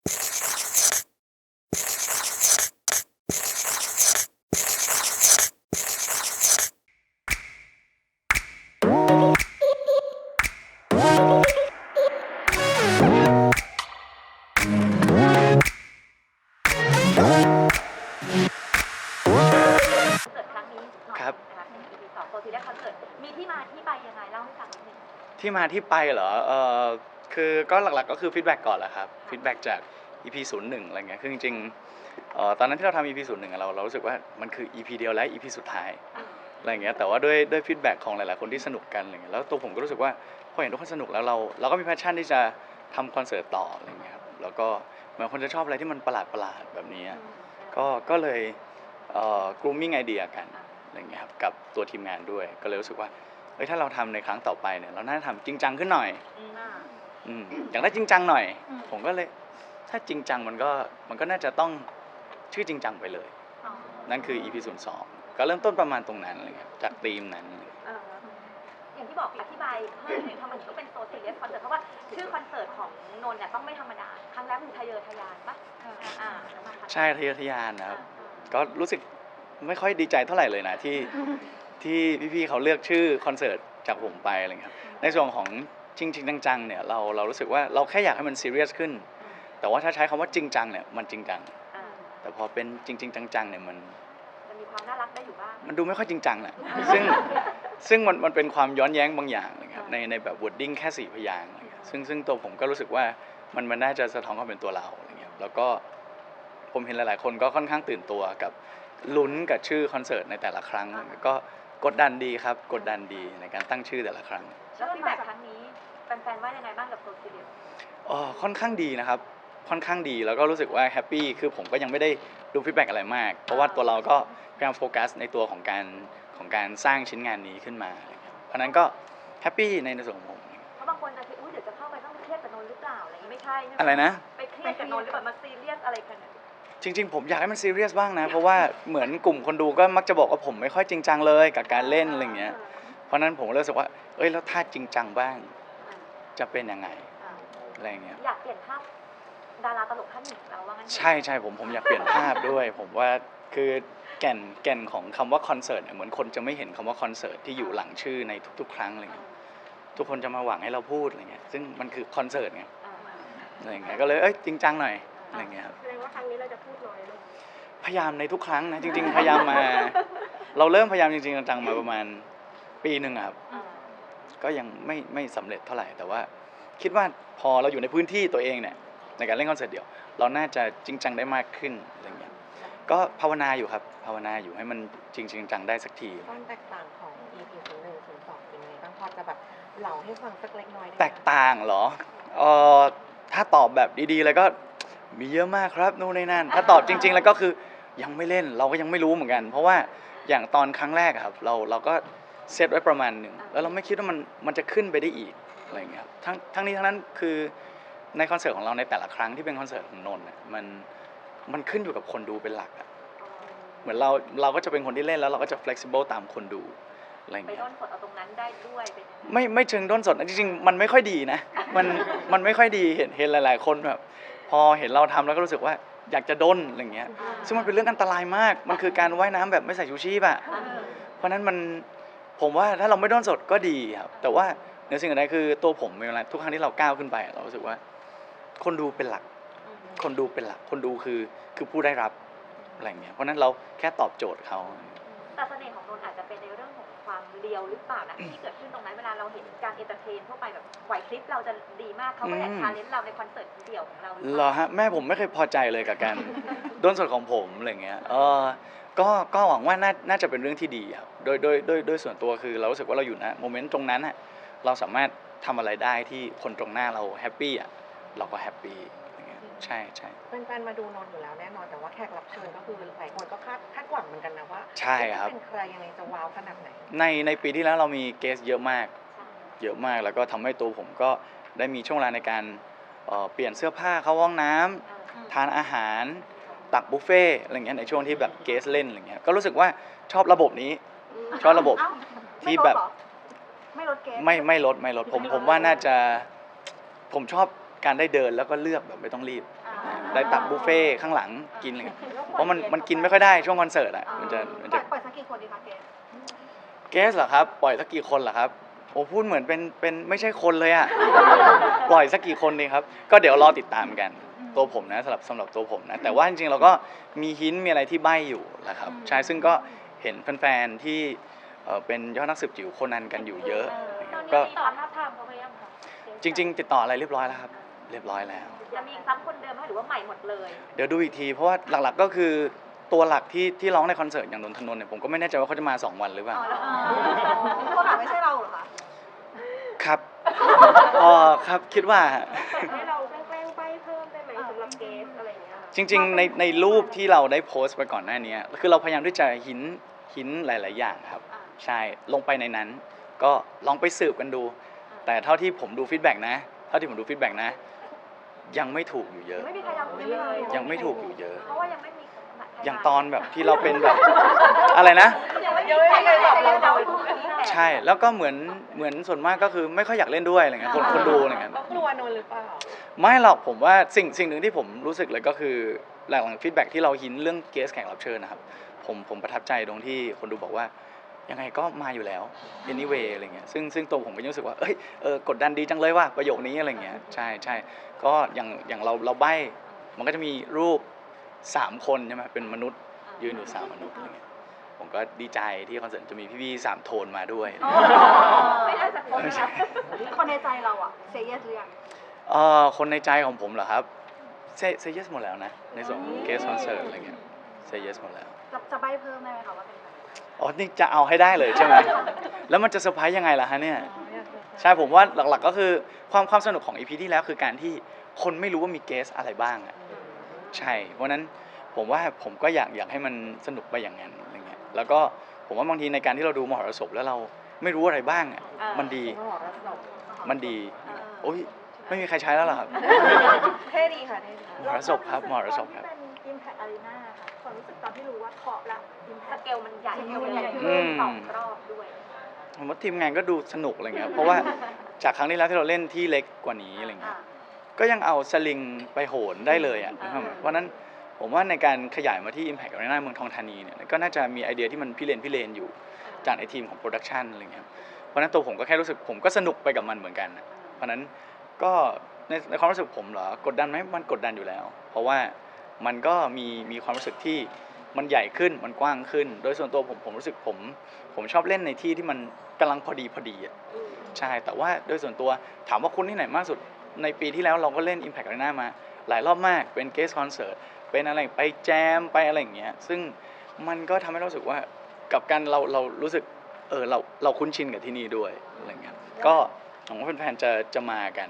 คอนเสิร์ตครั้งนี้หน่อยครับ นะคะใน EP สองตัวทีแรกคอนเสิร์ตมีที่มาที่ไปยังไงเล่าให้ฟังนิดนึง ที่มาที่ไปเหรอเออ คือก็หลักๆก็คือฟีดแบ็กก่อนแหละครับฟีดแบ็กจาก EP 0 1อะไรเงี้ยคือจริงๆเอ่อตอนนั้นที่เราทำ EP 0 1เราเรารู้สึกว่ามันคือ EP เดียวและ EP สุดท้ายอะไรเงี้ยแต่ว่าด้วยด้วยฟีดแบ็กของหลายๆคนที่สนุกกันอะไรเงี้ยแล้วตัวผมก็รู้สึกว่าพอเห็นทุกคนสนุกแล้วเราเราก็มีแพชชั่นที่จะทำคอนเสิร์ตต่ออะไรเงี้ยครับแล้วก็เหมือนคนจะชอบอะไรที่มันประหลาดประหลาดๆแบบนี้ก็ก็เลยเอ่อ grooming ไอเดียกันอะไรเงี้ยครับกับตัวทีมงานด้วยก็เลยรู้สึกว่าเอ้ยถ้าเราทำในครั้งต่อไปเนี่ยเราน่าจะทำจริงจังขึ้นหน่อย อืม อืมอยากได้จริงจังหน่อย อืม ผมก็เลย ถ้าจริงจังมันก็มันก็น่าจะต้องชื่อจริงจังไปเลย อ๋อนั่นคือ EP 0 2ก็เริ่มต้นประมาณตรงนั้นเลยครับจากธีมนั้น เอออย่างที่บอกอธิบายเพิ่มหนึ่งทำไมถึงต้องเป็นโซเชียลคอนเสิร์ตเพราะว่าชื่อคอนเสิร์ตของนนท์เนี่ยต้องไม่ธรรมดา ครั้งแรกคือทะเยอทะยานปะอ่าแล้วมาครั้งใช่ทะเยอทะยานนะครับ ก็รู้สึกไม่ค่อยดีใจเท่าไหร่เลยนะที่ที่พี่ๆเขาเลือกชื่อคอนเสิร์ตจากผมไปอะไรเงี้ยครับในส่วนของ จริงจริงๆจังๆเนี่ยเราเรารู้สึกว่าเราแค่อยากให้มันซีเรียสขึ้น แต่ว่าถ้าใช้คำว่าจริงจังเนี่ยมันจริงจังอ่าแต่พอเป็นจริงๆจังๆเนี่ยมันมันมีความน่ารักได้อยู่บ้างมันดูไม่ค่อยจริงจังแหละซึ่งซึ่งมันมันเป็นความย้อนแย้งบางอย่างนะครับในในแบบวอร์ดดิ้งแค่สี่พยางค์อะไรเงี้ยซึ่งซึ่งตัวผมก็รู้สึกว่ามันมันน่าจะสะท้อนความเป็นตัวเราอะไรเงี้ยแล้วก็ผมเห็นหลาย ๆ คนก็ค่อนข้างตื่นตัวกับลุ้นกับชื่อคอนเสิร์ตในแต่ละครั้งอะไรเงี้ยก็กดดันดีครับ กดดันดีในการตั้งชื่อแต่ละครั้งแล้วฟีดแบ็กครั้งนี้ แฟนๆว่ายังไงบ้างกับโซเชียลอ๋อค่อนข้างดีนะครับ ค่อนข้างดีแล้วก็รู้สึกว่าแฮปปี้คือผมก็ยังไม่ได้ดูฟีดแบ็กอะไรมาก เพราะว่าตัวเราก็พยายามโฟกัสในตัวของการของการสร้างชิ้นงานนี้ขึ้นมาอะไรเงี้ยเพราะฉะนั้นก็แฮปปี้ในในส่วนของผมเพราะบางคนจะคิดอุ้ยเดี๋ยวจะเข้าไปต้องไปเครียดกับนนท์หรือเปล่าอะไรอย่างนี้ไม่ใช่ใช่หมอะไรนะ ไปเครียดกับนนท์หรือแบบมาซีเรียสอะไรกันเนี่ยจริงๆ ผมอยากให้มันซีเรียสบ้างนะ เพราะว่าเหมือนกลุ่มคนดูก็มักจะบอกว่าผมไม่ค่อยจริงจังเลยกับการเล่นอะไรเงี้ยเพราะฉะนั้นผมก็เลยรู้สึกว่า เอ้ยแล้วถ้าจริงจังบ้าง จะเป็นยังไงอ่าอะไรเงี้ยอยากเปลี่ยนภาพดาราตลกท่านหนึ่งเราว่างั้นเถอะใช่ใช่ผมผมอยากเปลี่ยนภาพด้วย ผมว่าคือแก่นแก่นของคำว่าคอนเสิร์ตเนี่ยเหมือนคนจะไม่เห็นคำว่าคอนเสิร์ตที่อยู่หลังชื่อในทุก ๆ ครั้งอะไรเงี้ยทุกคนจะมาหวังให้เราพูดอะไรเงี้ยซึ่งมันคือคอนเสิร์ตไงอ่าอะไรเงี้ยก็เลยเอ้ยจริงจังหน่อยอะไรเงี้ยครับแสดงว่าครั้งนี้เราจะพูดน้อยลงพยายามในทุกครั้งนะจริง ๆ พยายามมา เราเริ่มพยายามจริงๆจังๆมาประมาณปีหนึ่งอะครับอ่า ก็ยังไม่ไม่สำเร็จเท่าไหร่แต่ว่า คิดว่าพอเราอยู่ในพื้นที่ตัวเองเนี่ยในการเล่นคอนเสิร์ตเดี่ยว เราน่าจะจริงจังได้มากขึ้นอะไรเงี้ยก็ภาวนาอยู่ครับภาวนาอยู่ให้มันจริงจริงจังได้สักที ความแตกต่างของ EP 0 1 0 2เป็นยังไงบ้างพอจะแบบเล่าให้ฟังสักเล็กน้อยได้ไหมแตกต่างเหรอเออถ้าตอบแบบดีๆ แล้วก็มีเยอะมากครับนู่นนี่นั่นถ้าตอบจริง ๆ แล้วก็คือยังไม่เล่นเราก็ยังไม่รู้เหมือนกัน เพราะว่าอย่างตอนครั้งแรกอะครับเราเราก็ เซตไว้ประมาณหนึ่งแล้วเราไม่คิดว่ามันมันจะขึ้นไปได้อีกอะไรอย่างเงี้ยครับทั้งทั้งนี้ทั้งนั้นคือในคอนเสิร์ตของเราในแต่ละครั้งที่เป็นคอนเสิร์ตของนนท์อะมันมันขึ้นอยู่กับคนดูเป็นหลักอะเหมือนเราเราก็จะเป็นคนที่เล่นแล้วเราก็จะ flexible ตามคนดูอะไรอย่างไปเงี้ยต้นสดเอาตรงนั้นได้ด้วยเป็นยังไงไม่ไม่เชิงด้นสดนะจริงๆมันไม่ค่อยดีนะมันมันไม่ค่อยดีเห็นเห็นหลาย ๆ คนแบบพอเห็นเราทำแล้วก็รู้สึกว่าอยากจะด้นอะไรเงี้ยอ่าซึ่งมันเป็นเรื่องอันตรายมาก มันคือการว่ายน้ำแบบไม่ใส่ชูชีพอะอ่าเพราะฉะนั้นมัน ผมว่าถ้าเราไม่ด้นสดก็ดีครับ แต่ว่าเหนือสิ่งอื่นใดคือตัวผมเวลาทุกครั้งที่เราก้าวขึ้นไป เรารู้สึกว่า คนดูเป็นหลัก คนดูเป็นหลัก คนดูคือคือผู้ได้รับอะไรเงี้ยเพราะฉะนั้นเราแค่ตอบโจทย์เขาแต่เสน่ห์ของนนท์อาจจะเป็นในเรื่องของความเรียวหรือเปล่านะที่เกิดขึ้นตรงนั้นเวลาเราเห็นการเอนเตอร์เทนทั่วไปแบบไหวคลิปเราจะดีมากเขาก็อยากอืมชาเลนจ์เราในคอนเสิร์ตเดี่ยวของเราเหรอฮะแม่ผมไม่เคยพอใจเลยกับการด้นสดของผมอะไรเงี้ยเออก็ก็หวังว่าน่าน่าจะเป็นเรื่องที่ดีครับโดยโดยโดยโดยส่วนตัวคือเรารู้สึกว่าเราอยู่นะโมเมนต์ตรงนั้นอะเราสามารถทำอะไรได้ที่คนตรงหน้าเราแฮปปี้อะเราก็แฮปปี้อะไรเงี้ยใช่ใช่แฟนๆมาดูนนท์อยู่แล้วแน่นอนแต่ว่าแขกรับเชิญก็คือหลายคนก็คาดคาดหวังเหมือนกันนะว่าใช่ครับจะเป็นใครยังไงจะว้าวขนาดไหนในในปีที่แล้วเรามีเกสเยอะมาก เยอะมากแล้วก็ทำให้ตัวผมก็ได้มีช่วงเวลาในการเอ่อเปลี่ยนเสื้อผ้าเข้าห้องน้ำทานอาหาร ตักบุฟเฟ่ต์อะไรเงี้ยในช่วงที่แบบเกสเล่นอะไรเงี้ยก็รู้สึกว่าชอบระบบนี้ ชอบระบบเอ้าที่แบบไม่ลดเกณฑ์ไม่ไม่ลดไม่ลดผมผมว่าน่าจะผมชอบการได้เดินแล้วก็เลือกแบบไม่ต้องรีบ ได้ตักบุฟเฟ่ต์ข้างหลังกินอะไรเงี้ยเพราะมันมันกินไม่ค่อยได้ช่วงคอนเสิร์ตอะมันจะมันปล่จะอยปล่อยสักกี่คนดีคะเกสเกสเหรอครับ ปล่อยสักกี่คนเหรอครับโอ้พูดเหมือนเป็นเป็นไม่ใช่คนเลยอะปล่อยสักกี่คนดีครับ ก็เดี๋ยวรอติดตามกัน ตัวผมนะสำหรับสำหรับตัวผมนะ แต่ว่าจริงๆเราก็มีหินมีอะไรที่ใบ้อยู่แหละครับใช่ซึ่งก็เห็นแฟนๆที่เอ่อเป็นยอดนักสืบจิ๋วโคนนันกันอยู่เยอะตอนนี้ก็มีตอบท้าบทามเขาไปยังคะจริง ๆ ติดต่ออะไรเรียบร้อยแล้วครับ เรียบร้อยแล้ว จะมีซ้ำคนเดิมไหมหรือว่าใหม่หมดเลย เดี๋ยวดูอีกที เพราะว่าหลักๆก็คือตัวหลักที่ที่ร้องในคอนเสิร์ตอย่างนนทนนท์เนี่ยผมก็ไม่แน่ใจว่าเขาจะมา 2 วันหรือเปล่าคนหาไม่ใช่เราเหรอคะ ครับอ๋อครับคิดว่าฮะให้เรา จริง ๆ ในในรูปที่เราได้โพสต์ไปก่อนหน้านี้คือเราพยายามที่จะหินหินหลาย ๆ อย่างครับอ่าใช่ลงไปในนั้น ก็ลองไปสืบกันดู แต่เท่าที่ผมดูฟีดแบ็กนะเท่าที่ผมดูฟีดแบ็กนะ ยังไม่ถูกอยู่เยอะ ไม่มีใครยอมคุยเลยยังไม่ถูกอยู่เยอะ เพราะว่ายังไม่มี อย่างตอนแบบที่เราเป็นแบบ อะไรนะ ยังไม่มีใครแบบเราเราพูดนี้แหละใช่แล้วก็เหมือนเหมือนส่วนมากก็คือไม่ค่อยอยากเล่นด้วยอะไรเงี้ยคนคนดูอะไรเงี้ย ก็กลัวนนท์หรือเปล่า ไม่หรอกผมว่าสิ่งสิ่งหนึ่งที่ผมรู้สึกเลยก็คือหลังฟีดแบ็กที่เราหินเรื่องเกสแขกรับเชิญนะครับผมผมประทับใจตรงที่คนดูบอกว่า ยังไงก็มาอยู่แล้ว anyway อะไรเงี้ยซึ่งซึ่งตัวผมก็ยังรู้สึกว่าเอ้ยเออกดดันดีจังเลยว่าประโยคนี้อะไรเงี้ยใช่ใช่ก็อย่างอย่างเราเราใบ้มันก็จะมีรูป สามคนใช่ไหมเป็นมนุษย์ยืนอยู่สามมนุษย์อะไรเงี้ยผมก็ดีใจที่คอนเสิร์ตจะมีพี่ๆสามโทนมาด้วย ไม่ได้สักคนไม่นะใช่คนในใจเราอะเซเยสหรือยังเอ่อคนในใจของผมเหรอครับเซเซเยสหมดแล้วนะ ในส่วนของเกสคอนเสิร์ตอะไรเงี้ยเซเยสหมดแล้วจะจะใบเพิ่มได้ไหมคะว่าเป็นใครอ๋อนี่จะเอาให้ได้เลยใช่ไหมแล้วมันจะเซอร์ไพรส์ยังไงล่ะฮะเนี่ย ใช่ผมว่าหลักๆก็คือความความสนุกของอีพีที่แล้วคือการที่คนไม่รู้ว่ามีเกสอะไรบ้างอะ ใช่ เพราะฉะนั้นผมว่าผมก็อยากอยากให้มันสนุกไปอย่างนั้นอะไรเงี้ยแล้วก็ผมว่าบางทีในการที่เราดูมหรสพแล้วเราไม่รู้อะไรบ้างอะมันดีก็บอกว่าสนุกมันดีโอ้ยไม่มีใครใช้แล้วเหรอครับเท่ดีค่ะเท่ดีมหรสพครับมหรสพครับตอนที่เป็น Impact Arena ค่ะความรู้สึกตอนที่รู้ว่าเคาะละส Impact เกลมันใหญ่สเกลมันใหญ่ขึ้นอืมสองรอบด้วยผมว่าทีมงานก็ดูสนุกอะไรเงี้ยเพราะว่าจากครั้งที่แล้วที่เราเล่นที่เล็กกว่านี้อะไรเงี้ย ก็ยังเอาสลิงไปโหนได้เลยอะอ่านะครับเพราะฉะนั้นผมว่าในการขยายมาที่ Impact Arena เมืองทองธานีเนี่ยก็น่าจะมีไอเดียที่มันพิเรนพิเรนอยู่จากในทีมของโปรดักชันอะไรเงี้ยเพราะฉะนั้นตัวผมก็แค่รู้สึกผมก็สนุกไปกับมันเหมือนกันนะเพราะฉะนั้นก็ในในความรู้สึกผมเหรอกดดันไหมมันกดดันอยู่แล้ว เพราะว่ามันก็มีมีความรู้สึกที่มันใหญ่ขึ้นมันกว้างขึ้น โดยส่วนตัวผมผมรู้สึกผมผมชอบเล่นในที่ที่มันกำลังพอดีพอดีอะใช่แต่ว่าโดยส่วนตัวถามว่าคุณที่ไหนมากสุด ในปีที่แล้วเราก็เล่น Impact Arena มา หลายรอบมากเป็นเกสคอนเสิร์ตเป็นอะไรไปแจมไปอะไรอย่างเงี้ยซึ่งมันก็ทำให้เรารู้สึกว่ากับการเราเรารู้สึกเออเราเราคุ้นชินกับที่นี่ด้วยอะไรเงี้ยก็หวังว่าแฟนๆจะจะมากัน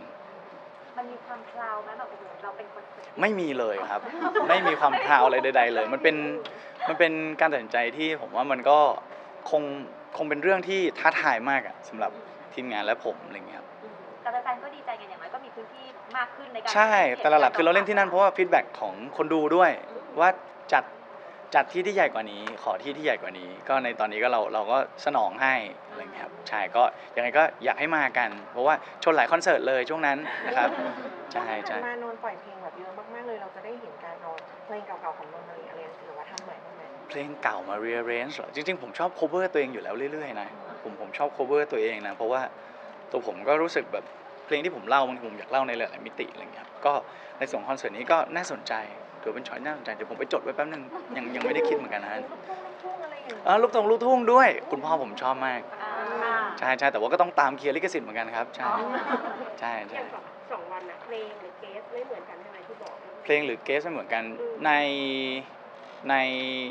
มันมีความคลาวไหมแบบโอ้โหเราเป็นคนสุดไม่มีเลยครับ ไม่มีความพราวอะไรใด ๆ เลย มันเป็นมันเป็นการตัดสินใจที่ผมว่ามันก็คงคงเป็นเรื่องที่ท้าทายมากอะสำหรับทีมงานและผมอะไรเงี้ยครับแต่แฟนๆก็ดีใจกันอย่างไรก็มี พื้นที่มากขึ้นในการใช่แต่หลักๆคือเราเล่นที่นั่นเพราะว่าฟีดแบ็กของคนดูด้วย ว่าจัดจัดที่ที่ใหญ่กว่านี้ ขอที่ที่ใหญ่กว่านี้ ก็ในตอนนี้ก็เราเราก็สนองให้อะไรเงี้ยครับใช่ก็ยังไงก็อยากให้มากัน เพราะว่าชนหลายคอนเสิร์ตเลยช่วงนั้นนะครับใช่ใช่มานนท์ปล่อยเพลงแบบเยอะมากๆเลยเราจะได้เห็นการเอาเพลงเก่าๆของนนท์อะไรอะไรหรือว่าทำใหม่บ้างไหมเพลงเก่ามา rearrange เหรอจริงๆผมชอบ cover ตัวเองอยู่แล้วเรื่อยๆนะผมผมชอบ cover ตัวเองนะเพราะว่าตัวผมก็รู้สึกแบบ เพลงที่ผมเล่าบางทีผมอยากเล่าในหลายๆมิติอะไรเงี้ยครับก็ในส่วนคอนเสิร์ตนี้ก็น่าสนใจถือเป็นช้อยน่าสนใจเดี๋ยวผมไปจดไว้แป๊บนึงยังยังไม่ได้คิดเหมือนกันนะเออลูกทงลูกทุ่งด้วย คุณพ่อผมชอบมากอ่าใช่ใช่แต่ว่าก็ต้องตามเคลียร์ลิขสิทธิ์เหมือนกันครับใช่อ๋อใช่อใช่ย่างสองสองวันนะเพลงหรือเกสไม่เหมือนกันใช่ไหมที่บอกเพลงหรือเกสไม่เหมือนกันในใน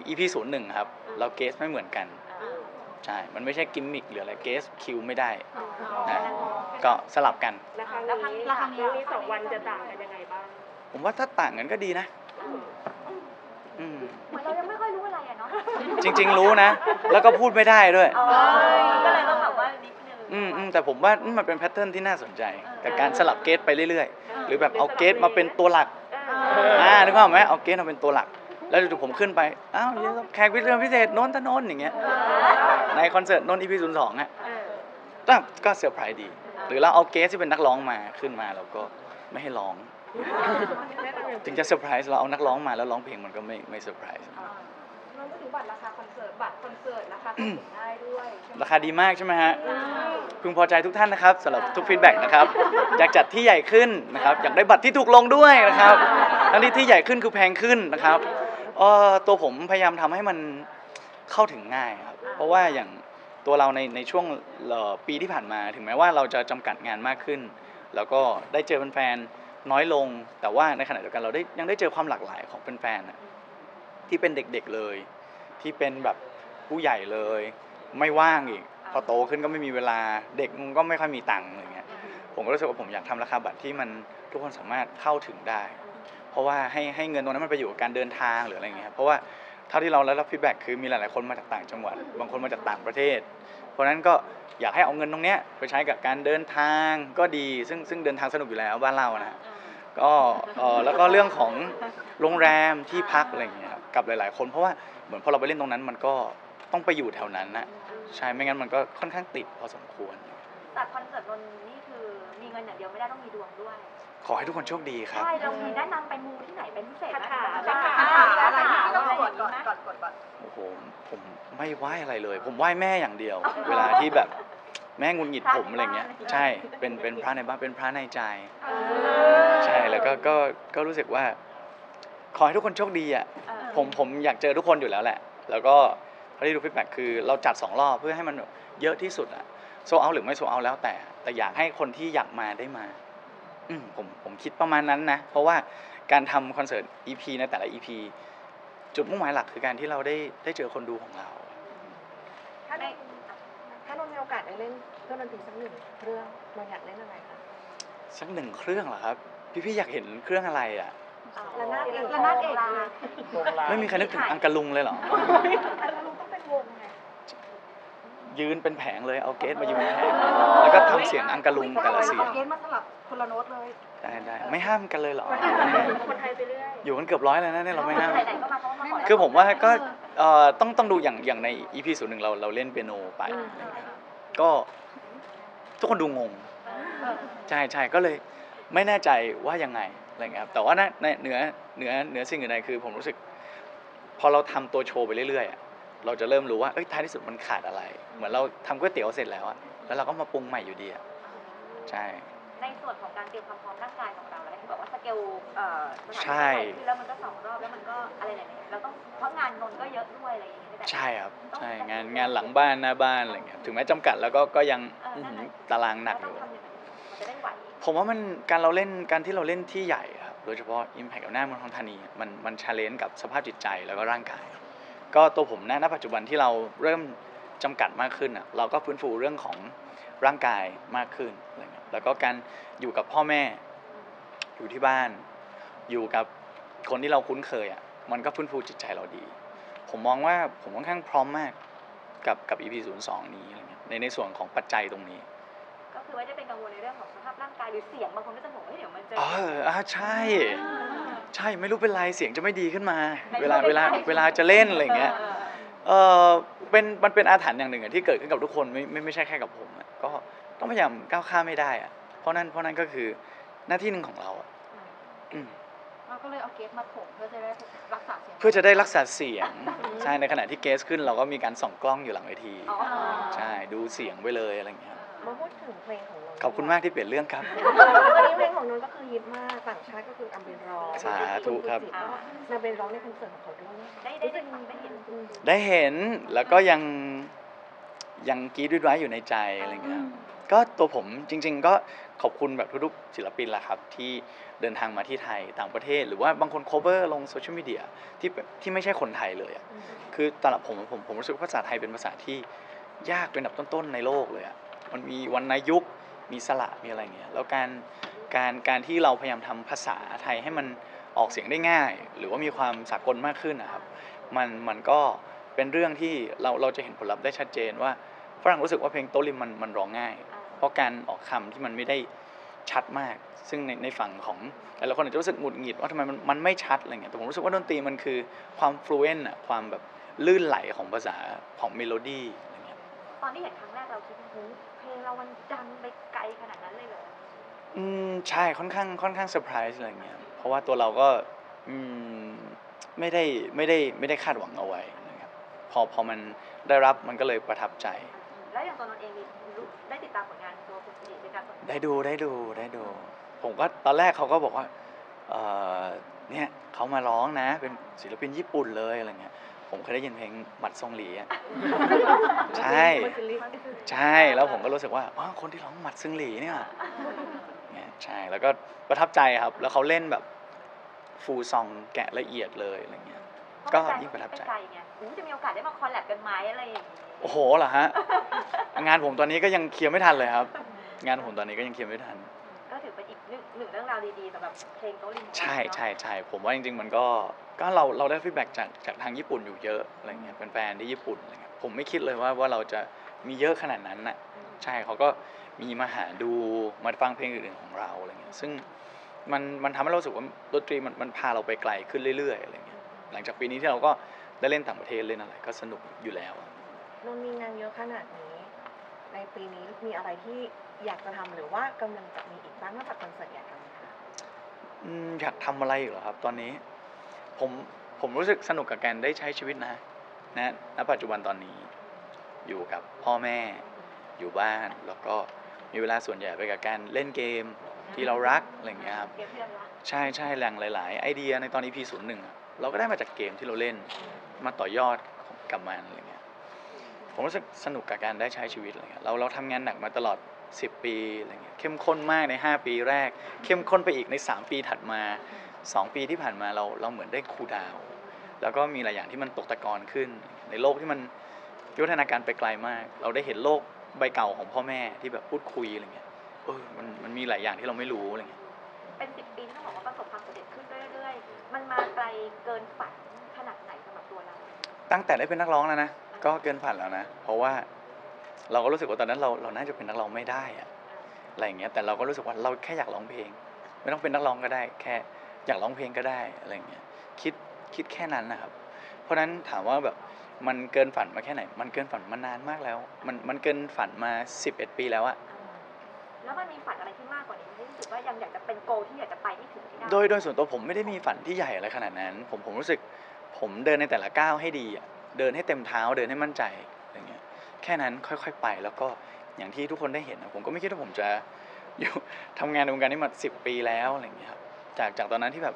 EP ศูนย์หนึ่งครับเราเกสไม่เหมือนกัน ใช่ มันไม่ใช่กิมมิคหรืออะไรเกสคิวไม่ได้นะก็สลับกัน แล้วครั้งแล้วครั้งนี้แล้วคครั้รั้งงนี้นี้สองวันจะต่างกันยังไงบ้าง ผมว่าถ้าต่างกันก็ดีนะอืมเหมือนเรายังไม่ค่อยรู้อะไรอะเนาะ จริง ๆ รู้นะ แล้วก็พูดไม่ได้ด้วยอ๋อก็เลยต้องแบบว่านิดนึงอืมอืมแต่ผมว่ามันเป็นแพทเทิร์นที่น่าสนใจ กับการสลับเกสไปเรื่อยๆ หรือแบบเอาเกสมาเป็นตัวหลักอ่านึกภาพออกไหมเอาเกสมาเป็นตัวหลัก แล้วเดี๋ยวผมขึ้นไป อ้าวแขกพิเศษพิเศษโน้นทะโน้นอย่างเงี้ย ในคอนเสิร์ตโน้น EP ศูนย์สองอะก็ก็เซอร์ไพรส์ดี หรือเราเอาเกสที่เป็นนักร้องมาขึ้นมาแล้วก็ไม่ให้ร้องได้ทำอย่างถึงจะเซอร์ไพรส์เราเอานักร้องมาแล้วร้องเพลงมันก็ไม่ไม่เซอร์ไพรส์เราก็ถือบัตรราคาคอนเสิร์ต บัตรคอนเสิร์ตราคาเข้าถึงง่ายด้วยใช่ไหมราคาดีมากใช่ไหมฮะพึงพอใจทุกท่านนะครับสำหรับทุกฟีดแบ็กนะครับ อยากจัดที่ใหญ่ขึ้นนะครับ อยากได้บัตรที่ถูกลงด้วยนะครับ ทั้งที่ที่ใหญ่ขึ้นคือแพงขึ้นนะครับ เอ่อตัวผมพยายามทำให้มันเข้าถึงง่ายครับ เพราะว่าอย่างตัวเราในในช่วงเอ่อปีที่ผ่านมา ถึงแม้ว่าเราจะจำกัดงานมากขึ้น แล้วก็ได้เจอแฟนๆน้อยลง แต่ว่าในขณะเดียวกันเราได้ยังได้เจอความหลากหลายของแฟนๆน่ะที่เป็นเด็กๆเลย ที่เป็นแบบผู้ใหญ่เลย ไม่ว่างอีกพอโตขึ้นก็ไม่มีเวลาเด็กมันก็ไม่ค่อยมีตังค์อะไรเงี้ย ผมก็รู้สึกว่าผมอยากทำราคาบัตรที่มันทุกคนสามารถเข้าถึงได้ เพราะว่าให้ให้เงินตรงนั้นมันไปอยู่กับการเดินทางหรืออะไรเงี้ยครับเพราะว่าเท่าที่เราได้รับฟีดแบ็กคือมีหลาย ๆ คนมาจากต่างจังหวัด บางคนมาจากต่างประเทศ เพราะฉะนั้นก็อยากให้เอาเงินตรงเนี้ยไปใช้กับการเดินทางก็ดี ซึ่งซึ่งเดินทางสนุกอยู่แล้วบ้านเรานะก็เออแล้วก็เรื่องของโรงแรมที่พักอะไรอย่างเงี้ยครับกับหลาย ๆ คน เพราะว่าเหมือนพอเราไปเล่นตรงนั้นมันก็ต้องไปอยู่แถวนั้นนะใช่ไม่งั้นมันก็ค่อนข้างติดพอสมควร แต่คอนเสิร์ตนนท์นี่คือมีเงินอย่างเดียวไม่ได้ต้องมีดวงด้วย อให้ทุกคนโชคดีครับ ใช่เรามีแนะนำไปมูที่ไหนเป็นพิเศษไหมคาถาคาถาคาถาอะไรคาที่ถาต้องอะไรกอดย่างก่อนนี้ไหมก่อนกดก่อนโอ้โหผมไม่ไหว้อะไรเลย ผมไหว้แม่อย่างเดียว เวลาที่แบบแม่งุนหงิดผมอะไรเงี้ย ใช่เป็นเป็นพระในบ้านเป็นพระในใจ ใช่แล้วก็ก็ก็รู้สึกว่า ขอให้ทุกคนโชคดีอะเออผมผมอยากเจอทุกคนอยู่แล้วแหละ แล้วก็เท่าที่ดูฟีดแบ็กคือเราจัดสองรอบเพื่อให้มันแบบเยอะที่สุดอะโซเอาหรือไม่โซเอาแล้วแต่ แต่อยากให้คนที่อยากมาได้มาอืม ผมผมคิดประมาณนั้นนะ เพราะว่าการทำคอนเสิร์ต EP ในแต่ละ EP จุดมุ่งหมายหลักคือการที่เราได้ได้เจอคนดูของเรา ถ้าได้ถ้านนท์มีโอกาสได้เล่นเครื่องดนตรีสักหนึ่งเครื่องนนท์อยากเล่นอะไรคะสักหนึ่งเครื่องเหรอครับ พี่พี่ๆอยากเห็นเครื่องอะไรอะระนาดเอกระนาดเอกไม่มีใครนึกถึงอังกะลุงเลยเหรอแล้วลุงต้องเป็นวงไง ยืนเป็นแผงเลยเอาเกสมายืนเป็นแผงแล้วก็ทำเสียงอังกะลุงแต่ละเสียงเกณฑ์มาสลับคนละโน้ตเลยได้ได้ไม่ห้ามกันเลยเหรอ คนไทยไปเรื่อยอยู่กันเกือบร้อยแล้วนะเนี่ยเราไม่ห้าม ไหนๆก็มาเพราะว่ามาขอคือผมว่าก็เอ่อต้องต้องดูอย่างอย่างใน EP ศูนย์หนึ่งเราเราเล่นเปียโนไปก็ทุกคนดูงงใช่ใช่ก็เลยไม่แน่ใจว่ายังไงอะไรเงี้ยครับแต่ว่านะในเหนือเหนือเหนือสิ่งอื่นใดคือผมรู้สึก พอเราทำตัวโชว์ไปเรื่อยๆอะ เราจะเริ่มรู้ว่าเอ้ยท้ายที่สุดมันขาดอะไร เหมือนเราทำก๋วยเตี๋ยวเสร็จแล้วอะแล้วเราก็มาปรุงใหม่อยู่ดีอะใช่ ในส่วนของการเตรียมความพร้อมร่างกายของเราแล้วที่บอกว่าสเกลเอ่อสถานที่ใช่ใหญ่ขึ้นแล้วมันก็สองรอบแล้วมันก็อะไรหลายๆเราต้องเพราะงานนนท์ก็เยอะด้วยอะไรอย่างเงี้ยแต่ใช่ครับใช่งานงานหลังบ้านหน้าบ้านอะไรเงี้ยถึงแม้จำกัดแล้วก็ก็ยังอื้อหือตารางหนักอเราต้ยู่องทำยังไงมันจะได้ไหวผมว่ามันการเราเล่นการที่เราเล่นที่ใหญ่อะครับโดยเฉพาะ Impact กับหน้าเมืองทองธานีมันมันชาเลนจ์กับสภาพจิตใจแล้วก็ร่างกาย ก็ตัวผมณณปัจจุบันที่เราเริ่มจำกัดมากขึ้นอะเราก็ฟื้นฟูเรื่องของร่างกายมากขึ้นอะไรเงี้ยแล้วก็การอยู่กับพ่อแม่ อยู่ที่บ้าน อยู่กับคนที่เราคุ้นเคยอะมันก็ฟื้นฟูจิตใจเราดี ผมมองว่าผมค่อนข้างพร้อมมากกับกับ EP 0 2นี้อะไรเงี้ยในในส่วนของปัจจัยตรงนี้ ก็คือไม่ได้เป็นกังวลในเรื่องของสภาพร่างกายหรือเสียงบางคนก็จะบอกว่าเฮ้ยเดี๋ยวมันจะเอออ่าใช่ ใช่ไม่รู้เป็นไรเสียงจะไม่ดีขึ้นมาไม่เวลาไม่เวลาใช่เวลาจะเล่นอะไรอย่างเงี้ยออเออเป็นมันเป็นอาถรรพ์อย่างหนึ่งอะที่เกิดขึ้นกับทุกคนไม่ไม่ไม่ใช่แค่กับผมอะก็ต้องพยายามก้าวข้ามไม่ได้อะเพราะนั่นเพราะนั่นก็คือหน้าที่หนึ่งของเราอะอืมเราก็เลยเอาเกสมาถมเพื่อจะได้รักษาเสียงเพื่อจะได้รักษาเสียงใช่ในขณะที่เกสขึ้นเราก็มีการส่องกล้องอยู่หลังเวที อ๋อ ใช่ดูเสียงไปเลยอะไรอย่างเงี้ย มาพูดถึงเพลงของนนท์ขอบคุณมากที่เปลี่ยนเรื่องครับ วันนี้เพลงของนนท์ก็คือฮิตมากต่างชาติก็คืออัมเบนร้องสาธุครับนาเบนร้องในคอนเสิร์ตของเขาด้วยได้ได้ได้ได้เห็น อืมได้เห็นแล้วก็ยังยังกรีดด้วยไว้อยู่ในใจอะไรเงี้ยก็ตัวผมจริง ๆ ก็ขอบคุณแบบทุกๆศิลปินแหละครับ ที่เดินทางมาที่ไทยต่างประเทศ หรือว่าบางคน cover ลงโซเชียลมีเดียที่แบบที่ไม่ใช่คนไทยเลยอะคือสำหรับผมผมผมรู้สึกว่าภาษาไทยเป็นภาษาที่ยากเป็นอันดับต้นๆในโลกเลยอะ มันมีวรรณยุกต์มีสระมีอะไรเงี้ยแล้วการการการที่เราพยายามทำภาษาไทยให้มันออกเสียงได้ง่าย หรือว่ามีความสากลมากขึ้นนะครับ มันมันก็เป็นเรื่องที่เราเราจะเห็นผลลัพธ์ได้ชัดเจนว่าฝรั่งรู้สึกว่าเพลงโตะริมมันมันร้องง่าย เพราะการออกคำที่มันไม่ได้ชัดมาก ซึ่งในในฝั่งของหลายคนอาจจะรู้สึกหงุดหงิดว่าทำไมมันมันไม่ชัดอะไรเงี้ยแต่ผมรู้สึกว่าดนตรีมันคือความฟลูเอนต์อะความแบบลื่นไหลของภาษาของเมโลดี้ ตอนที่เห็นครั้งแรกเราคิดว่าโหเพลงเรามันดังไปไกลขนาดนั้นเลยเหรออืมใช่ค่อนข้างค่อนข้างเซอร์ไพรส์อะไรเงี้ยเพราะว่าตัวเราก็อืมไม่ได้ไม่ได้ไม่ได้คาดหวังเอาไว้นะครับพอพอมันได้รับมันก็เลยประทับใจ แล้วอย่างตัวนนท์เองมีรู้ได้ติดตามผลงานตัวคุณสิริเป็นการส่วนตัวได้ดูได้ดูได้ดู ผมก็ตอนแรกเขาก็บอกว่าเออเนี่ยเขามาร้องนะเป็นศิลปินญี่ปุ่นเลยอะไรเงี้ย ผมเคยได้ยินเพลงหมัดซงหลีอะใช่ ใช่แล้วผมก็รู้สึกว่าอ๋อคนที่ร้องหมัดซึงหลีเนี่ยเนี่ยใช่แล้วก็ประทับใจครับ แล้วเขาเล่นแบบฟูลซองแกะละเอียดเลยอะไรเงี้ย ก็ยิ่งประทับใจไกลไงอู้จะมีโอกาสได้มาคอลแลบกันไหมอะไรอย่างงี้โอ้โหเหรอฮะงานผมตอนนี้ก็ยังเคลียร์ไม่ทันเลยครับ งานผมตอนนี้ก็ยังเคลียร์ไม่ทัน ก็ถือเป็นอีกหนึ่งหนึ่งเรื่องราวดีๆสำหรับเพลงโต๊ะริมของเราใช่เนอะใช่ใช่ผมว่าจริง ๆ มันก็ ก็เราเราได้ฟีดแบ็กจากจากทางญี่ปุ่นอยู่เยอะอะไรเงี้ยแฟนๆที่ญี่ปุ่นอะไรเงี้ยผมไม่คิดเลยว่าว่าเราจะมีเยอะขนาดนั้นน่ะใช่เขาก็มีมาหาดูมาฟังเพลงอื่นๆของเราอะไรเงี้ยซึ่งมันมันทำให้เรารู้สึกว่าดนตรีมันมันพาเราไปไกลขึ้นเรื่อยๆอะไรเงี้ยหลังจากปีนี้ที่เราก็ได้เล่นต่างประเทศเล่นอะไรก็สนุกอยู่แล้วอะนนท์มีงานเยอะขนาดนี้ ในปีนี้มีอะไรที่อยากจะทำหรือว่ากำลังจะมีอีกบ้างนอกจากคอนเสิร์ตอยากทำไหมคะอืมอยากทำอะไรอีกเหรอครับ ตอนนี้ ผมผมรู้สึกสนุกกับการได้ใช้ชีวิตนะนะณปัจจุบันตอนนี้ อยู่กับพ่อแม่ อยู่บ้านแล้วก็มีเวลาส่วนใหญ่ไปกับการเล่นเกมที่เรารักอะไรอย่างเงี้ยครับใช่ใช่แหล่งหลาย ๆ ไอเดียในตอน EP ศูนย์หนึ่งเราก็ได้มาจากเกมที่เราเล่นมาต่อยอดกับมันอะไรเงี้ยผมรู้สึกสนุกกับการได้ใช้ชีวิตอะไรเงี้ยเราเราทำงานหนักมาตลอด 10 ปีอะไรเงี้ยเข้มข้นมากใน 5 ปีแรก เข้มข้นไปอีกใน 3 ปีถัดมา 2 ปีที่ผ่านมาเราเราเหมือนได้คูลดาวน์แล้วก็มีหลายอย่างที่มันตกตะกอนขึ้น ในโลกที่มันวิวัฒนาการไปไกลมาก เราได้เห็นโลกใบเก่าของพ่อแม่ที่แบบพูดคุยอะไรเงี้ยเออมันมันมีหลายอย่างที่เราไม่รู้อะไรเงี้ยเป็นสิบปีที่ต้องบอกว่าประสบความสำเร็จขึ้นเรื่อยๆ มันมาไกลเกินฝันขนาดไหนสำหรับตัวเรา ตั้งแต่ได้เป็นนักร้องแล้วนะก็เกินฝันแล้วนะ เพราะว่าเราก็รู้สึกว่าตอนนั้นเราเราน่าจะเป็นนักร้องไม่ได้อะอะไรอย่างเงี้ยแต่เราก็รู้สึกว่าเราแค่อยากร้องเพลง ไม่ต้องเป็นนักร้องก็ได้ แค่ อยากร้องเพลงก็ได้อะไรอย่างเงี้ยคิดคิดแค่นั้นนะครับ เพราะฉะนั้นถามว่าแบบมันเกินฝันมาแค่ไหน มันเกินฝันมานานมากแล้ว มันมันเกินฝันมา 11 ปีแล้วอะแล้วมันมีฝันอะไรที่มากกว่านี้ที่รู้สึกว่ายังอยากจะเป็นโกลที่อยากจะไปที่ถึงที่ได้โดยโดยส่วนตัวผมไม่ได้มีฝันที่ใหญ่อะไรขนาดนั้น ผมผมรู้สึกผมเดินในแต่ละก้าวให้ดีอะเดินให้เต็มเท้าเดินให้มั่นใจอะไรเงี้ยแค่นั้นค่อยๆไปแล้วก็อย่างที่ทุกคนได้เห็นนะผมก็ไม่คิดว่าผมจะอยู่ทำงานในวงการนี้มาสิบปีแล้วอะไรเงี้ยครับ จากจากตอนนั้นที่แบบ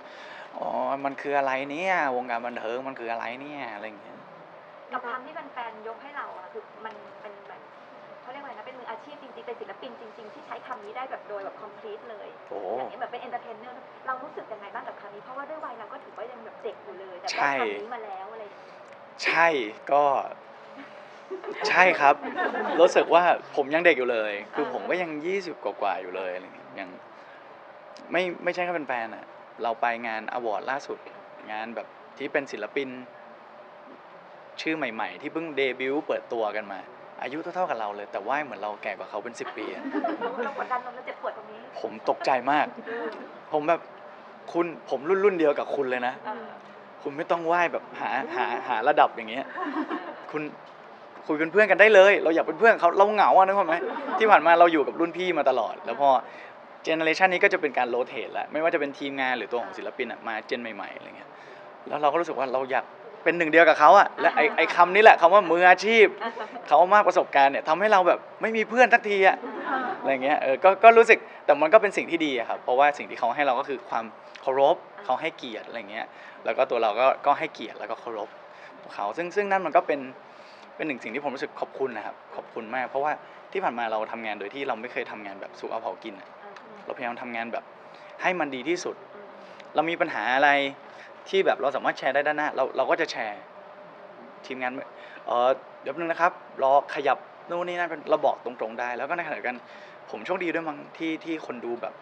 อ๋อมันคืออะไรเนี่ยวงการบันเทิงมันคืออะไรเนี่ยอะไรเงี้ยกับคำที่แฟนๆยกให้เราอะคือมันเป็นแบบเขาเรียกว่าอะไรนะเป็นมืออาชีพจริงๆเป็นศิลปินจริง ๆ ที่ใช้คำนี้ได้แบบโดยแบบ complete เลยโอ้อย่างนี้แบบเป็น entertainer เรารู้สึกยังไงบ้างกับคำนี้เพราะว่าด้วยวัยเราก็ถือว่ายังแบบเด็กอยู่เลยแต่ใช่ได้คำนี้มาแล้วอะไรอย่างเงี้ยใช่ก็ ใช่ครับ รู้สึกว่าผมยังเด็กอยู่เลย คือผมก็ยังยี่สิบกว่าๆอยู่เลยอะไรเงี้ยยัง ไม่ไม่ใช่แค่เป็นแฟนอะเราไปงานอวอร์ดล่าสุด งานแบบที่เป็นศิลปิน ชื่อใหม่ ๆ ที่เพิ่งเดบิวต์เปิดตัวกันมา อายุเท่าๆกับเราเลย แต่ว่าเหมือนเราแก่กว่าเขาเป็นสิบปีอะเรากดดันเราเจ็บปวดตรงนี้ผมตกใจมาก ผมแบบคุณผมรุ่นรุ่นเดียวกับคุณเลยนะ เออคุณไม่ต้องไหว้แบบหาหาหาระดับอย่างเงี้ย คุณคุยเป็นเพื่อนกันได้เลย เราอยากเป็นเพื่อนเขาเราเหงาอะนึกออกไหมที่ผ่านมาเราอยู่กับรุ่นพี่มาตลอด แล้วพอ เจเนอเรชันนี้ก็จะเป็นการโรเตทแล้วไม่ว่าจะเป็นทีมงานหรือตัวของศิลปินอะมาเจนใหม่ๆอะไรเงี้ยแล้วเราก็รู้สึกว่าเราอยากเป็นหนึ่งเดียวกับเขาอะและไอไอคำนี้แหละคำว่ามืออาชีพเขามากประสบการณ์เนี่ยทำให้เราแบบไม่มีเพื่อนสักทีอะอะไรเงี้ยเออก็ก็รู้สึกแต่มันก็เป็นสิ่งที่ดีอะครับเพราะว่าสิ่งที่เขาให้เราก็คือความเคารพเขาให้เกียรติอะไรเงี้ยแล้วก็ตัวเราก็ก็ให้เกียรติแล้วก็เคารพเขาซึ่งซึ่งนั่นมันก็เป็นเป็นหนึ่งสิ่งที่ผมรู้สึกขอบคุณนะครับขอบคุณมาก เพราะว่าที่ผ่านมาเราทำงานโดยที่เราไม่เคยทำงานแบบสุเอาเผากินอะ เราพยายามทำงานแบบให้มันดีที่สุด เรามีปัญหาอะไรที่แบบเราสามารถแชร์ได้ด้านหน้าเราเราก็จะแชร์ทีมงานไม่เออเดี๋ยวแป๊บนึงนะครับรอขยับนู่นนี่นั่นเป็นเราบอกตรงๆได้ แล้วก็ในขณะเดียวกันผมโชคดีด้วยมั้งที่ที่คนดูแบบ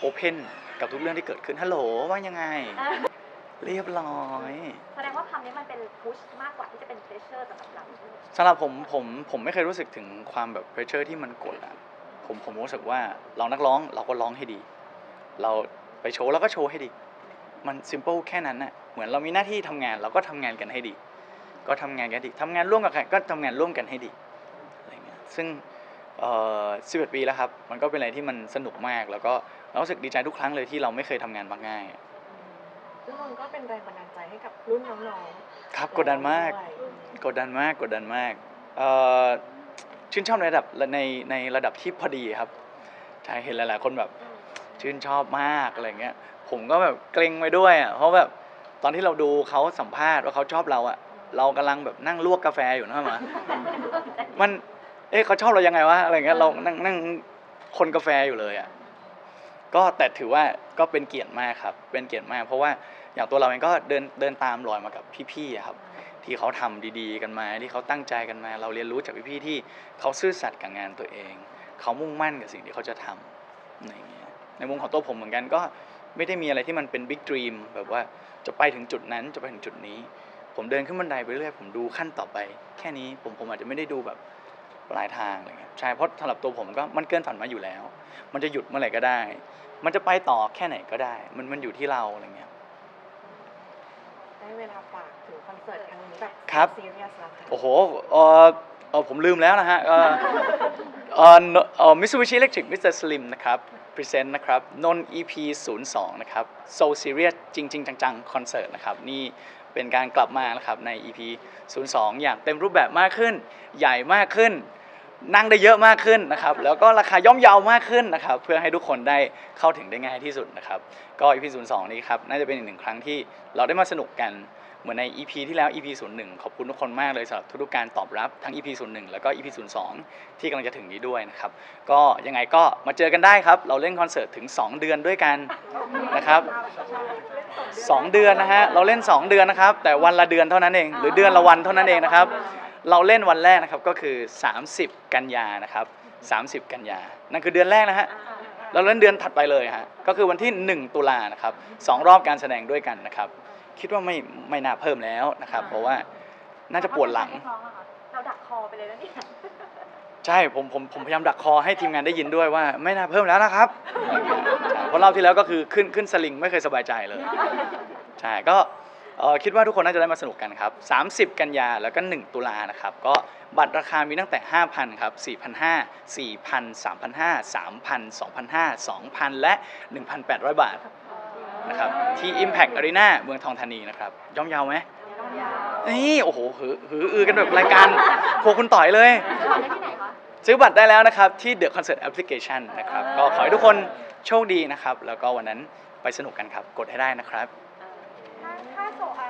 โอเพนกับทุกเรื่องที่เกิดขึ้นฮัลโหลว่ายังไง เรียบร้อย แสดงว่าคำนี้มันเป็นพุชมากกว่าที่จะเป็นเพรสเชอร์สำหรับเราสำหรับผมผมผมไม่เคยรู้สึกถึงความแบบเพรสเชอร์ที่มันกดอะ ผมผมรู้สึกว่าเรานักร้องเราก็ร้องให้ดี เราไปโชว์เราก็โชว์ให้ดี มันซิมเ l ิลแค่นั้นน่ะเหมือนเรามีหน้าที่ทำงานเราก็ทำงานกันให้ดี ก็ทำงานกันให้ดีทำงานร่วมกับใครก็ทำงานร่วมกันให้ดีอะไรเงี้ยซึ่งเอ่อ11ปีแล้วครับ มันก็เป็นอะไรที่มันสนุกมาก แล้วก็เรารู้สึกดีใจทุกครั้งเลยที่เราไม่เคยทำงานมักง่ายซึ่งมันก็เป็นแรงบันดาลใจให้กับรุ่นน้องครับๆกดดันมากด้วยกดดันมากกดดันมากเอ่อ ชื่นชอบในระดับในในระดับที่พอดีครับใช่เห็นหลาย ๆ คนแบบชื่นชอบมากอะไรเงี้ย ผมก็แบบเกรงไปด้วยอะเพราะแบบตอนที่เราดูเขาสัมภาษณ์ว่าเขาชอบเราอะ เรากำลังแบบนั่งลวกกาแฟอยู่นะมามัน เอ๊ะเขาชอบเรายังไงวะอะไรเงี้ยเรานั่งนั่งคนกาแฟอยู่เลยอะก็แต่ถือว่าก็เป็นเกียรติมากครับ เป็นเกียรติมาก เพราะว่าอย่างตัวเราเองก็เดินเดินตามรอยมากับพี่ๆครับ ที่เขาทำดีๆ กันมา ที่เขาตั้งใจกันมา เราเรียนรู้จากพี่ๆที่เขาซื่อสัตย์กับงานตัวเอง เขามุ่งมั่นกับสิ่งที่เขาจะทำอย่างเงี้ยในมุมของตัวผมเหมือนกันก็ไม่ได้มีอะไรที่มันเป็นบิ๊กด e ีมแบบว่าจะไปถึงจุดนั้นจะไปถึงจุดนี้ ผมเดินขึ้นบันไดไปเรื่อยผมดูขั้นต่อไป แค่นี้ผมผมอาจจะไม่ได้ดูแบบปลายทางอะไรเงี้ยใช่เพราะสำหรับตัวผมก็มันเกินฝันมาอยู่แล้ว มันจะหยุดเมื่อไหร่ก็ได้ มันจะไปต่อแค่ไหนก็ได้ มันมันอยู่ที่เราอะไรเงี้ย ได้เวลาฝากถึงคอนเสิร์ตครั้งนี้แบบครับ ซีเรียสแล้วค่ะโอ้โหเออเออผมลืมแล้วนะฮะเออเออเออมิ t ูบิชิ Electric Mr. Slim นะครับ present นะครับ นน EP 02 นะครับ So Serious จริง ๆ จังๆ คอนเสิร์ตนะครับ นี่เป็นการกลับมานะครับใน EP 02 อย่างเต็มรูปแบบมากขึ้น ใหญ่มากขึ้น นั่งได้เยอะมากขึ้นนะครับ แล้วก็ราคาย่อมเยาวมากขึ้นนะครับ เพื่อให้ทุกคนได้เข้าถึงได้ง่ายที่สุดนะครับ ก็ EP 02นี้ครับ น่าจะเป็นอีกหนึ่งครั้งที่เราได้มาสนุกกัน เหมือนใน EP ที่แล้ว EP 01ขอบคุณทุกคนมากเลยสำหรับทุกๆการตอบรับทั้ง EP 01แล้วก็ EP 02ที่กำลังจะถึงนี้ด้วยนะครับ ก็ยังไงก็มาเจอกันได้ครับ เราเล่นคอนเสิร์ตถึง 2 เดือนด้วยกันนะครับ 2 เดือนนะฮะ เราเล่น 2 เดือนนะครับ แต่วันละเดือนเท่านั้นเอง หรือเดือนละวันเท่านั้นเองนะครับ เราเล่นวันแรกนะครับก็คือ 30 กันยานะครับ 30 กันยา นั่นคือเดือนแรกนะฮะ เราเล่นเดือนถัดไปเลยฮะ ก็คือวันที่ 1 ตุลานะครับสองรอบการแสดงด้วยกันนะครับ คิดว่าไม่ไม่น่าเพิ่มแล้วนะครับ เพราะว่าน่าจะปวดหลัง เราดักคอไปเลยแล้วเนี่ยใช่ผมผมผมพยายามดักคอให้ทีมงานได้ยินด้วยว่า ไม่น่าเพิ่มแล้วนะครับใช่เพราะรอบที่แล้วก็คือขึ้นขึ้นสลิงไม่เคยสบายใจเลย ใช่ก็ เอ่อคิดว่าทุกคนน่าจะได้มาสนุกกันครับ 30 กันยาแล้วก็ 1 ตุลานะครับ ก็บัตรราคามีตั้งแต่ 5,000 ครับ 4,500 4,000 3,500 3,000 2,500 2,000 และ 1,800 บาทนะครับที่ Impact Arena เมืองทองธานีนะครับ ย่อมเยาวไหมนี่โอ้โหหือหืออือกันแบบรายการครัวคุณต่อยเลยสมัครได้ที่ไหนคะซื้อบัตรได้แล้วนะครับ ที่ The Concert Application นะครับ ก็ขอให้ทุกคนโชคดีนะครับ แล้วก็วันนั้นไปสนุกกันครับ กดให้ได้นะครับ ถ้าถ้าโซเอา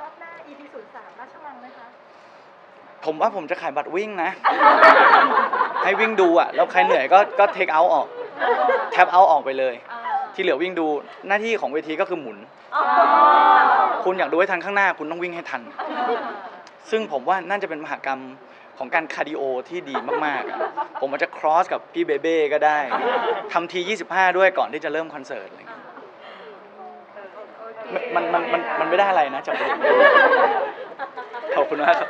รอบหน้า EP 0 3ราชมังไหมคะ ผมว่าผมจะขายบัตรวิ่งนะ ให้วิ่งดูอะ แล้วใครเหนื่อยก็ก็เทคเอาออก แท็บเอาออกไปเลย ที่เหลือวิ่งดูหน้าที่ของเวทีก็คือหมุน คุณอยากดูให้ทันข้างหน้า คุณต้องวิ่งให้ทัน ซึ่งผมว่าน่าจะเป็นมหากรรมของการคาร์ดิโอที่ดีมากๆอะผมอาจจะครอสกับพี่เบเบ้ก็ได้ทำที 25 ด้วยก่อนที่จะเริ่มคอนเสิร์ตอะไรอย่างเงี้ยมันมันมันมันมันไม่ได้อะไรนะจากประเด็นขอบคุณมากครับ